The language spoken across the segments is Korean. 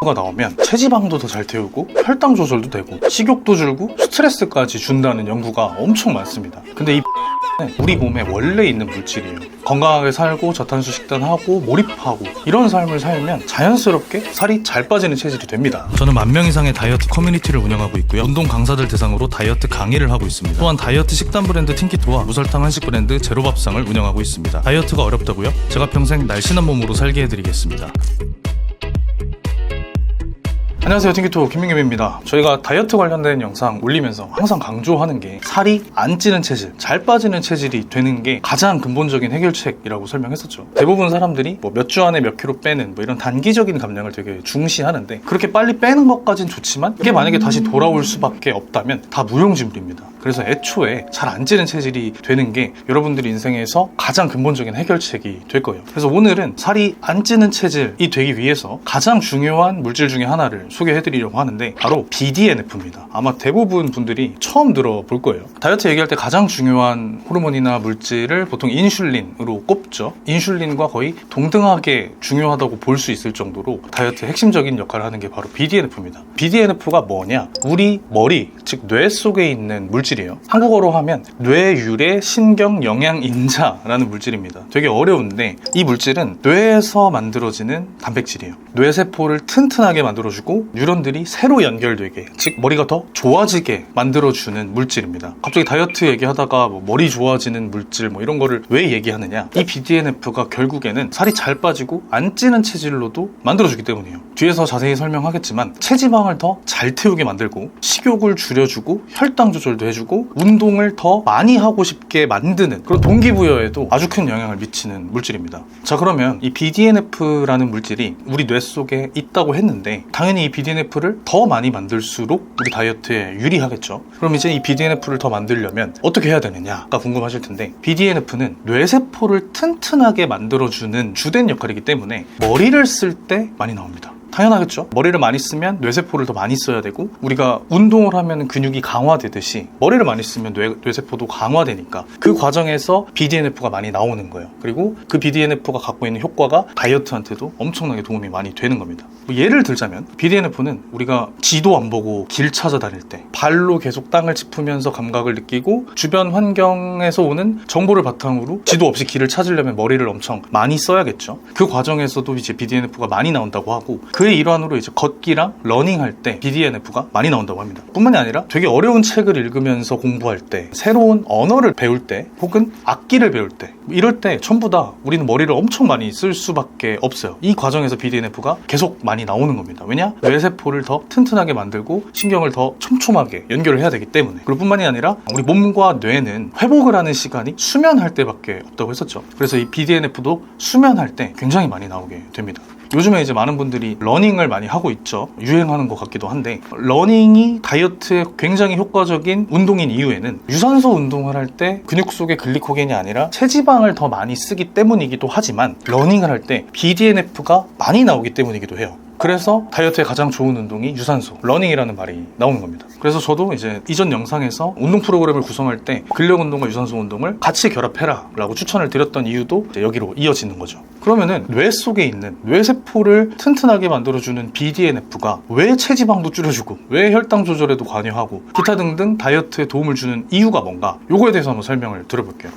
가 나오면 체지방도 더 잘 태우고 혈당 조절도 되고 식욕도 줄고 스트레스까지 준다는 연구가 엄청 많습니다. 근데 이는 우리 몸에 원래 있는 물질이에요. 건강하게 살고 저탄수 식단하고 몰입하고 이런 삶을 살면 자연스럽게 살이 잘 빠지는 체질이 됩니다. 저는 만 명 이상의 다이어트 커뮤니티를 운영하고 있고요. 운동 강사들 대상으로 다이어트 강의를 하고 있습니다. 또한 다이어트 식단 브랜드 틴키토와 무설탕 한식 브랜드 제로밥상을 운영하고 있습니다. 다이어트가 어렵다고요? 제가 평생 날씬한 몸으로 살게 해드리겠습니다. 안녕하세요. 팅키토 김민겸입니다. 저희가 다이어트 관련된 영상 올리면서 항상 강조하는 게 살이 안 찌는 체질 잘 빠지는 체질이 되는 게 가장 근본적인 해결책이라고 설명했었죠. 대부분 사람들이 뭐 몇 주 안에 몇 킬로 빼는 뭐 이런 단기적인 감량을 되게 중시하는데 그렇게 빨리 빼는 것까진 좋지만 이게 만약에 다시 돌아올 수밖에 없다면 다 무용지물입니다 그래서 애초에 잘 안 찌는 체질이 되는 게 여러분들 인생에서 가장 근본적인 해결책이 될 거예요 그래서 오늘은 살이 안 찌는 체질이 되기 위해서 가장 중요한 물질 중에 하나를 소개해 드리려고 하는데 바로 BDNF입니다. 아마 대부분 분들이 처음 들어볼 거예요. 다이어트 얘기할 때 가장 중요한 호르몬이나 물질을 보통 인슐린으로 꼽죠. 인슐린과 거의 동등하게 중요하다고 볼 수 있을 정도로 다이어트의 핵심적인 역할을 하는 게 바로 BDNF입니다. BDNF가 뭐냐? 우리 머리, 즉 뇌 속에 있는 물질 이에요. 한국어로 하면 뇌유래 신경 영양 인자라는 물질입니다. 되게 어려운데 이 물질은 뇌에서 만들어지는 단백질이에요. 뇌세포를 튼튼하게 만들어주고 뉴런들이 새로 연결되게 즉 머리가 더 좋아지게 만들어주는 물질입니다. 갑자기 다이어트 얘기하다가 뭐 머리 좋아지는 물질 뭐 이런 거를 왜 얘기하느냐? 이 BDNF가 결국에는 살이 잘 빠지고 안 찌는 체질로도 만들어주기 때문이에요. 뒤에서 자세히 설명하겠지만 체지방을 더 잘 태우게 만들고 식욕을 줄여주고 혈당 조절도 해주고 운동을 더 많이 하고 싶게 만드는 그런 동기부여에도 아주 큰 영향을 미치는 물질입니다. 자 그러면 이 BDNF라는 물질이 우리 뇌 속에 있다고 했는데 당연히 이 BDNF를 더 많이 만들수록 우리 다이어트에 유리하겠죠. 그럼 이제 이 BDNF를 더 만들려면 어떻게 해야 되느냐가 궁금하실 텐데 BDNF는 뇌세포를 튼튼하게 만들어주는 주된 역할이기 때문에 머리를 쓸 때 많이 나옵니다. 당연하겠죠. 머리를 많이 쓰면 뇌세포를 더 많이 써야 되고 우리가 운동을 하면 근육이 강화되듯이 머리를 많이 쓰면 뇌, 뇌세포도 강화되니까 그 과정에서 BDNF가 많이 나오는 거예요. 그리고 그 BDNF가 갖고 있는 효과가 다이어트한테도 엄청나게 도움이 많이 되는 겁니다. 뭐 예를 들자면 BDNF는 우리가 지도 안 보고 길 찾아다닐 때 발로 계속 땅을 짚으면서 감각을 느끼고 주변 환경에서 오는 정보를 바탕으로 지도 없이 길을 찾으려면 머리를 엄청 많이 써야겠죠. 그 과정에서도 이제 BDNF가 많이 나온다고 하고 그의 일환으로 이제 걷기랑 러닝 할 때 BDNF가 많이 나온다고 합니다. 뿐만이 아니라 되게 어려운 책을 읽으면서 공부할 때 새로운 언어를 배울 때 혹은 악기를 배울 때 이럴 때 전부 다 우리는 머리를 엄청 많이 쓸 수밖에 없어요. 이 과정에서 BDNF가 계속 많이 나오는 겁니다. 왜냐? 뇌세포를 더 튼튼하게 만들고 신경을 더 촘촘하게 연결을 해야 되기 때문에. 그리고 뿐만이 아니라 우리 몸과 뇌는 회복을 하는 시간이 수면할 때밖에 없다고 했었죠. 그래서 이 BDNF도 수면할 때 굉장히 많이 나오게 됩니다. 요즘에 이제 많은 분들이 러닝을 많이 하고 있죠. 유행하는 것 같기도 한데 러닝이 다이어트에 굉장히 효과적인 운동인 이유에는 유산소 운동을 할 때 근육 속에 글리코겐이 아니라 체지방을 더 많이 쓰기 때문이기도 하지만 러닝을 할 때 BDNF가 많이 나오기 때문이기도 해요. 그래서 다이어트에 가장 좋은 운동이 유산소, 러닝이라는 말이 나오는 겁니다. 그래서 저도 이제 이전 영상에서 운동 프로그램을 구성할 때 근력 운동과 유산소 운동을 같이 결합해라 라고 추천을 드렸던 이유도 여기로 이어지는 거죠. 그러면은 뇌 속에 있는 뇌세포를 튼튼하게 만들어주는 BDNF가 왜 체지방도 줄여주고 왜 혈당 조절에도 관여하고 기타 등등 다이어트에 도움을 주는 이유가 뭔가 요거에 대해서 한번 설명을 들어볼게요.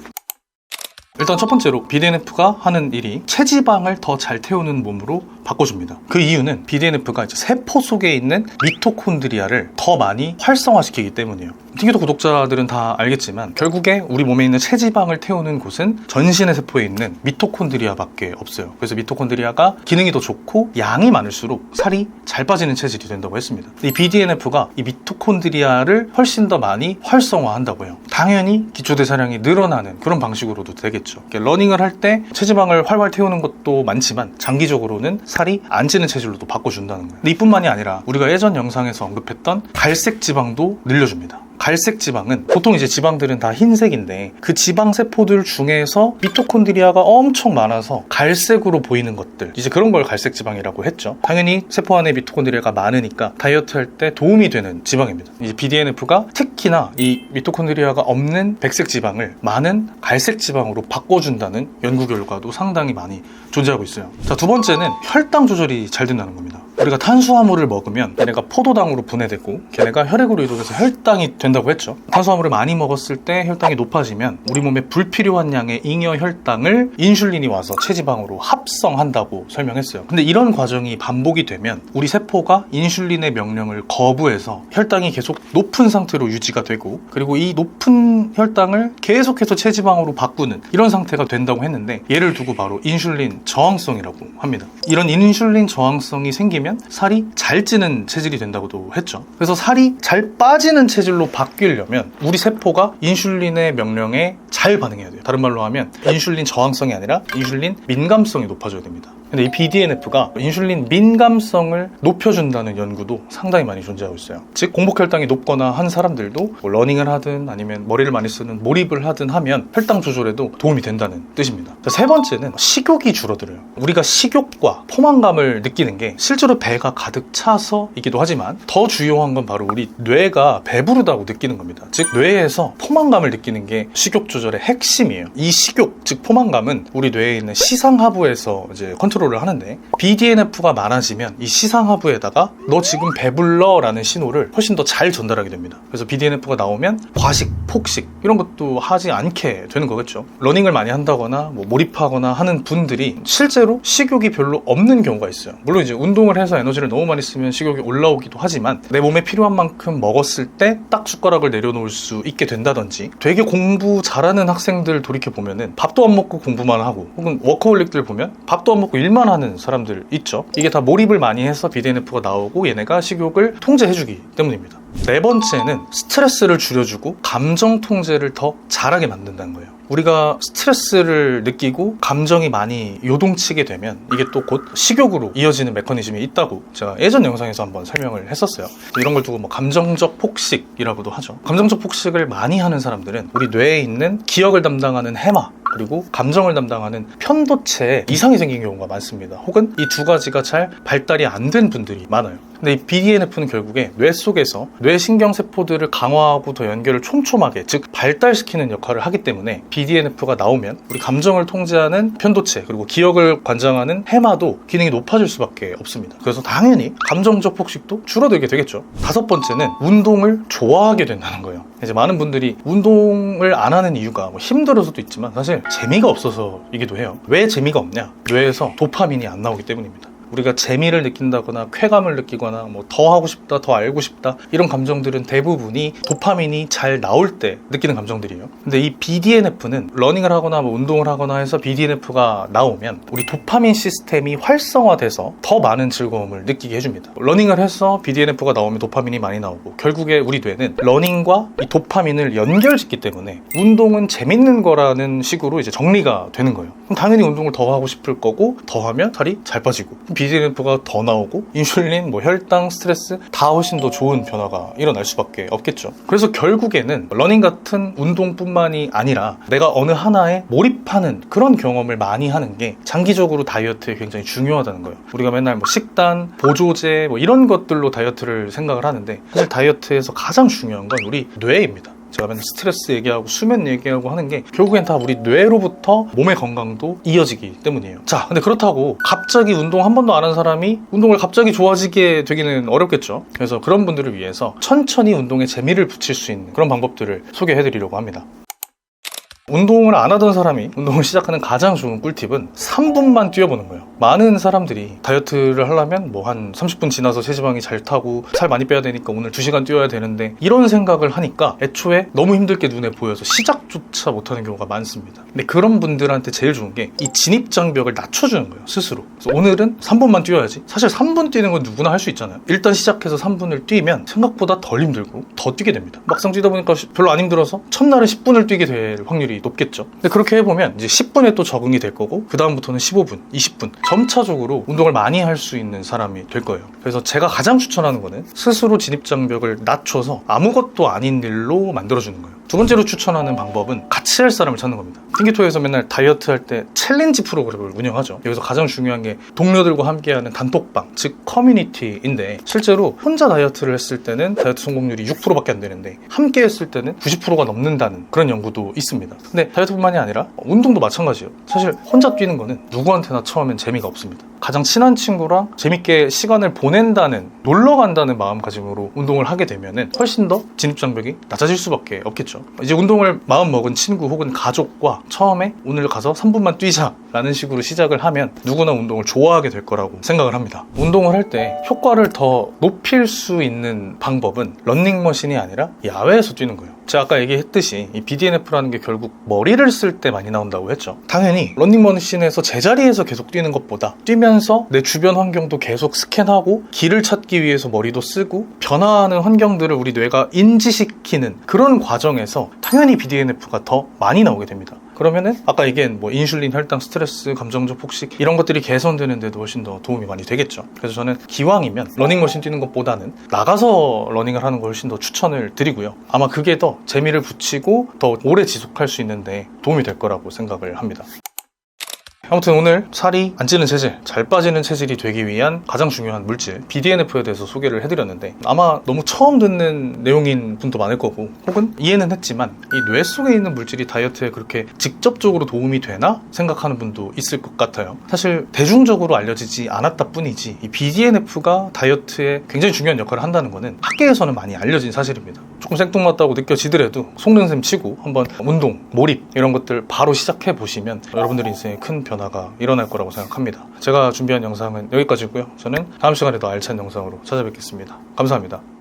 일단 첫 번째로 BDNF가 하는 일이 체지방을 더 잘 태우는 몸으로 바꿔줍니다. 그 이유는 BDNF가 이제 세포 속에 있는 미토콘드리아를 더 많이 활성화시키기 때문이에요. 팅기도 구독자들은 다 알겠지만 결국에 우리 몸에 있는 체지방을 태우는 곳은 전신의 세포에 있는 미토콘드리아밖에 없어요. 그래서 미토콘드리아가 기능이 더 좋고 양이 많을수록 살이 잘 빠지는 체질이 된다고 했습니다. 이 BDNF가 이 미토콘드리아를 훨씬 더 많이 활성화한다고 해요. 당연히 기초 대사량이 늘어나는 그런 방식으로도 되겠죠. 이렇게 러닝을 할 때 체지방을 활활 태우는 것도 많지만 장기적으로는 살이 안 찌는 체질로도 바꿔준다는 거예요. 이뿐만이 아니라 우리가 예전 영상에서 언급했던 갈색 지방도 늘려줍니다. 갈색 지방은 보통 이제 지방들은 다 흰색인데 그 지방 세포들 중에서 미토콘드리아가 엄청 많아서 갈색으로 보이는 것들 이제 그런 걸 갈색 지방이라고 했죠. 당연히 세포 안에 미토콘드리아가 많으니까 다이어트 할 때 도움이 되는 지방입니다. 이제 BDNF가 특히나 이 미토콘드리아가 없는 백색 지방을 많은 갈색 지방으로 바꿔준다는 연구 결과도 상당히 많이 존재하고 있어요. 자, 두 번째는 혈당 조절이 잘 된다는 겁니다. 우리가 탄수화물을 먹으면 얘네가 포도당으로 분해되고 걔네가 혈액으로 이동해서 혈당이 된다고 했죠. 탄수화물을 많이 먹었을 때 혈당이 높아지면 우리 몸에 불필요한 양의 잉여 혈당을 인슐린이 와서 체지방으로 합성한다고 설명했어요. 근데 이런 과정이 반복이 되면 우리 세포가 인슐린의 명령을 거부해서 혈당이 계속 높은 상태로 유지가 되고 그리고 이 높은 혈당을 계속해서 체지방으로 바꾸는 이런 상태가 된다고 했는데 예를 두고 바로 인슐린 저항성이라고 합니다. 이런 인슐린 저항성이 생기면 살이 잘 찌는 체질이 된다고도 했죠. 그래서 살이 잘 빠지는 체질로 바뀌려면 우리 세포가 인슐린의 명령에 잘 반응해야 돼요. 다른 말로 하면 인슐린 저항성이 아니라 인슐린 민감성이 높아져야 됩니다. 근데 이 BDNF가 인슐린 민감성을 높여준다는 연구도 상당히 많이 존재하고 있어요. 즉 공복 혈당이 높거나 한 사람들도 뭐 러닝을 하든 아니면 머리를 많이 쓰는 몰입을 하든 하면 혈당 조절에도 도움이 된다는 뜻입니다. 자, 세 번째는 식욕이 줄어들어요. 우리가 식욕과 포만감을 느끼는 게 실제로 배가 가득 차서이기도 하지만 더 중요한 건 바로 우리 뇌가 배부르다고 느끼는 겁니다. 즉 뇌에서 포만감을 느끼는 게 식욕 조절의 핵심이에요. 이 식욕, 즉 포만감은 우리 뇌에 있는 시상하부에서 이제 컨트롤 을 하는데 BDNF가 많아지면 이 시상하부에다가 너 지금 배불러 라는 신호를 훨씬 더 잘 전달하게 됩니다. 그래서 BDNF가 나오면 과식, 폭식 이런 것도 하지 않게 되는 거겠죠. 러닝을 많이 한다거나 뭐 몰입하거나 하는 분들이 실제로 식욕이 별로 없는 경우가 있어요. 물론 이제 운동을 해서 에너지를 너무 많이 쓰면 식욕이 올라오기도 하지만 내 몸에 필요한 만큼 먹었을 때 딱 숟가락을 내려놓을 수 있게 된다든지 되게 공부 잘하는 학생들 돌이켜 보면은 밥도 안 먹고 공부만 하고 혹은 워커홀릭들 보면 밥도 안 먹고 일만 하는 사람들 있죠. 이게 다 몰입을 많이 해서 BDNF가 나오고 얘네가 식욕을 통제해주기 때문입니다. 네 번째는 스트레스를 줄여주고 감정 통제를 더 잘하게 만든다는 거예요. 우리가 스트레스를 느끼고 감정이 많이 요동치게 되면 이게 또 곧 식욕으로 이어지는 메커니즘이 있다고 제가 예전 영상에서 한번 설명을 했었어요. 이런 걸 두고 뭐 감정적 폭식이라고도 하죠. 감정적 폭식을 많이 하는 사람들은 우리 뇌에 있는 기억을 담당하는 해마 그리고 감정을 담당하는 편도체에 이상이 생긴 경우가 많습니다. 혹은 이 두 가지가 잘 발달이 안 된 분들이 많아요. 근데 이 BDNF는 결국에 뇌 속에서 뇌 신경 세포들을 강화하고 더 연결을 촘촘하게 즉 발달시키는 역할을 하기 때문에 BDNF가 나오면 우리 감정을 통제하는 편도체 그리고 기억을 관장하는 해마도 기능이 높아질 수밖에 없습니다. 그래서 당연히 감정적 폭식도 줄어들게 되겠죠. 다섯 번째는 운동을 좋아하게 된다는 거예요. 이제 많은 분들이 운동을 안 하는 이유가 뭐 힘들어서도 있지만 사실 재미가 없어서이기도 해요. 왜 재미가 없냐? 뇌에서 도파민이 안 나오기 때문입니다. 우리가 재미를 느낀다거나 쾌감을 느끼거나 뭐 더 하고 싶다, 더 알고 싶다 이런 감정들은 대부분이 도파민이 잘 나올 때 느끼는 감정들이에요. 근데 이 BDNF는 러닝을 하거나 뭐 운동을 하거나 해서 BDNF가 나오면 우리 도파민 시스템이 활성화돼서 더 많은 즐거움을 느끼게 해줍니다. 러닝을 해서 BDNF가 나오면 도파민이 많이 나오고 결국에 우리 뇌는 러닝과 이 도파민을 연결짓기 때문에 운동은 재밌는 거라는 식으로 이제 정리가 되는 거예요. 그럼 당연히 운동을 더 하고 싶을 거고 더 하면 살이 잘 빠지고 BDNF가 더 나오고 인슐린, 뭐 혈당, 스트레스 다 훨씬 더 좋은 변화가 일어날 수밖에 없겠죠. 그래서 결국에는 러닝 같은 운동뿐만이 아니라 내가 어느 하나에 몰입하는 그런 경험을 많이 하는 게 장기적으로 다이어트에 굉장히 중요하다는 거예요. 우리가 맨날 뭐 식단, 보조제 뭐 이런 것들로 다이어트를 생각을 하는데 사실 다이어트에서 가장 중요한 건 우리 뇌입니다. 제가 맨날 스트레스 얘기하고 수면 얘기하고 하는 게 결국엔 다 우리 뇌로부터 몸의 건강도 이어지기 때문이에요. 자, 근데 그렇다고 갑자기 운동 한 번도 안 한 사람이 운동을 갑자기 좋아지게 되기는 어렵겠죠. 그래서 그런 분들을 위해서 천천히 운동에 재미를 붙일 수 있는 그런 방법들을 소개해 드리려고 합니다. 운동을 안 하던 사람이 운동을 시작하는 가장 좋은 꿀팁은 3분만 뛰어보는 거예요. 많은 사람들이 다이어트를 하려면 뭐 한 30분 지나서 체지방이 잘 타고 살 많이 빼야 되니까 오늘 2시간 뛰어야 되는데 이런 생각을 하니까 애초에 너무 힘들게 눈에 보여서 시작조차 못하는 경우가 많습니다. 근데 그런 분들한테 제일 좋은 게 이 진입장벽을 낮춰주는 거예요, 스스로. 그래서 오늘은 3분만 뛰어야지. 사실 3분 뛰는 건 누구나 할 수 있잖아요. 일단 시작해서 3분을 뛰면 생각보다 덜 힘들고 더 뛰게 됩니다. 막상 뛰다 보니까 별로 안 힘들어서 첫날에 10분을 뛰게 될 확률이 높겠죠. 근데 그렇게 해보면 이제 10분에 또 적응이 될 거고 그 다음부터는 15분, 20분 점차적으로 운동을 많이 할 수 있는 사람이 될 거예요. 그래서 제가 가장 추천하는 거는 스스로 진입 장벽을 낮춰서 아무것도 아닌 일로 만들어주는 거예요. 두 번째로 추천하는 방법은 같이 할 사람을 찾는 겁니다. 띵기토에서 맨날 다이어트 할 때 챌린지 프로그램을 운영하죠. 여기서 가장 중요한 게 동료들과 함께하는 단톡방, 즉 커뮤니티인데 실제로 혼자 다이어트를 했을 때는 다이어트 성공률이 6%밖에 안 되는데 함께 했을 때는 90%가 넘는다는 그런 연구도 있습니다. 근데 다이어트뿐만이 아니라 운동도 마찬가지예요. 사실 혼자 뛰는 거는 누구한테나 처음엔 재미가 없습니다. 가장 친한 친구랑 재밌게 시간을 보낸다는 놀러 간다는 마음가짐으로 운동을 하게 되면은 훨씬 더 진입 장벽이 낮아질 수밖에 없겠죠. 이제 운동을 마음 먹은 친구 혹은 가족과 처음에 오늘 가서 3분만 뛰자라는 식으로 시작을 하면 누구나 운동을 좋아하게 될 거라고 생각을 합니다. 운동을 할 때 효과를 더 높일 수 있는 방법은 런닝머신이 아니라 야외에서 뛰는 거예요. 제가 아까 얘기했듯이 이 BDNF라는 게 결국 머리를 쓸 때 많이 나온다고 했죠. 당연히 런닝머신에서 제자리에서 계속 뛰는 것보다 뛰면 서 내 주변 환경도 계속 스캔하고 길을 찾기 위해서 머리도 쓰고 변화하는 환경들을 우리 뇌가 인지시키는 그런 과정에서 당연히 BDNF가 더 많이 나오게 됩니다. 그러면은 아까 얘기한 뭐 인슐린, 혈당, 스트레스, 감정적 폭식 이런 것들이 개선되는데도 훨씬 더 도움이 많이 되겠죠. 그래서 저는 기왕이면 러닝머신 뛰는 것보다는 나가서 러닝을 하는 걸 훨씬 더 추천을 드리고요. 아마 그게 더 재미를 붙이고 더 오래 지속할 수 있는데 도움이 될 거라고 생각을 합니다. 아무튼 오늘 살이 안 찌는 체질, 잘 빠지는 체질이 되기 위한 가장 중요한 물질 BDNF에 대해서 소개를 해드렸는데 아마 너무 처음 듣는 내용인 분도 많을 거고 혹은 이해는 했지만 이 뇌 속에 있는 물질이 다이어트에 그렇게 직접적으로 도움이 되나 생각하는 분도 있을 것 같아요. 사실 대중적으로 알려지지 않았다 뿐이지 이 BDNF가 다이어트에 굉장히 중요한 역할을 한다는 거는 학계에서는 많이 알려진 사실입니다. 조금 생뚱맞다고 느껴지더라도 속는 셈 치고 한번 운동, 몰입 이런 것들 바로 시작해 보시면 여러분들 인생에 큰 변화가 일어날 거라고 생각합니다. 제가 준비한 영상은 여기까지고요. 저는 다음 시간에 더 알찬 영상으로 찾아뵙겠습니다. 감사합니다.